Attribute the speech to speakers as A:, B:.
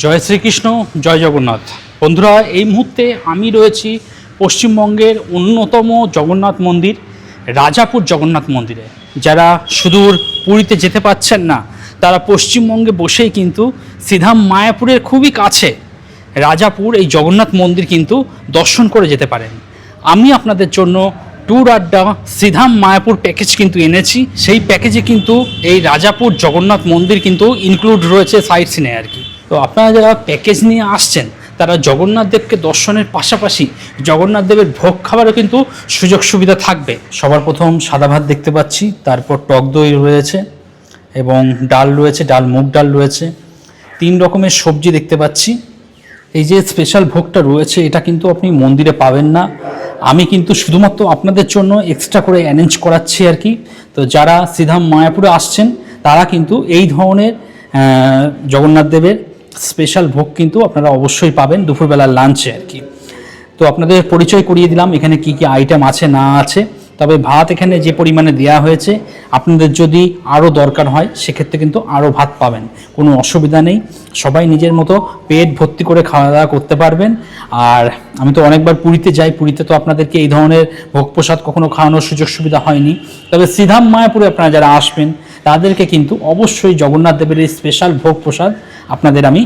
A: জয় শ্রীকৃষ্ণ, জয় জগন্নাথ। বন্ধুরা, এই মুহূর্তে আমি রয়েছি পশ্চিমবঙ্গের অন্যতম জগন্নাথ মন্দির, রাজাপুর জগন্নাথ মন্দিরে। যারা সুদূর পুরীতে যেতে পাচ্ছেন না, তারা পশ্চিমবঙ্গে বসেই কিন্তু সিধাম মায়াপুরের খুবই কাছে রাজাপুর, এই জগন্নাথ মন্দির কিন্তু দর্শন করে যেতে পারেন। আমি আপনাদের জন্য ট্যুর আড্ডা সিধাম মায়াপুর প্যাকেজ কিন্তু এনেছি। সেই প্যাকেজে কিন্তু এই রাজাপুর জগন্নাথ মন্দির কিন্তু ইনক্লুড রয়েছে সাইট সিনে আর কি। তো আপনারা যারা প্যাকেজ নিয়ে আসছেন, তারা জগন্নাথ দেবকে দর্শনের পাশাপাশি জগন্নাথ দেবের ভোগ খাবারও কিন্তু সুযোগ সুবিধা থাকবে। সবার প্রথম সাদা ভাত দেখতে পাচ্ছি, তারপর টক দই রয়েছে এবং ডাল রয়েছে, ডাল মুগ ডাল রয়েছে। তিন রকমের সবজি দেখতে পাচ্ছি। এই যে স্পেশাল ভোগটা রয়েছে, এটা কিন্তু আপনি মন্দিরে পাবেন না। আমি কিন্তু শুধুমাত্র আপনাদের জন্য এক্সট্রা করে অ্যারেঞ্জ করাচ্ছি আর কি। তো যারা সিধাম মায়াপুরে আসছেন, তারা কিন্তু এই ধরনের জগন্নাথ দেবের স্পেশাল ভোগ কিন্তু আপনারা অবশ্যই পাবেন দুপুরবেলার লাঞ্চে আর কি। তো আপনাদের পরিচয় করিয়ে দিলাম, এখানে কি কি আইটেম আছে, না আছে। তবে ভাত এখানে যে পরিমাণে দেওয়া হয়েছে, আপনাদের যদি আরও দরকার হয়, সেক্ষেত্রে কিন্তু আরও ভাত পাবেন। কোনো অসুবিধা নেই। সবাই নিজের মতো পেট ভর্তি করে খাওয়া দাওয়া করতে পারবেন। আর আমি তো অনেকবার পুরীতে যাই, পুরীতে তো আপনাদেরকে এই ধরনের ভোগ প্রসাদ কখনো খাওয়ানোর সুযোগ সুবিধা হয়নি। তবে সিধাম মায়াপুরে আপনারা যারা আসবেন তাদেরকে কিন্তু অবশ্যই জগন্নাথ দেবের এই স্পেশাল ভোগ প্রসাদ আপনাদের আমি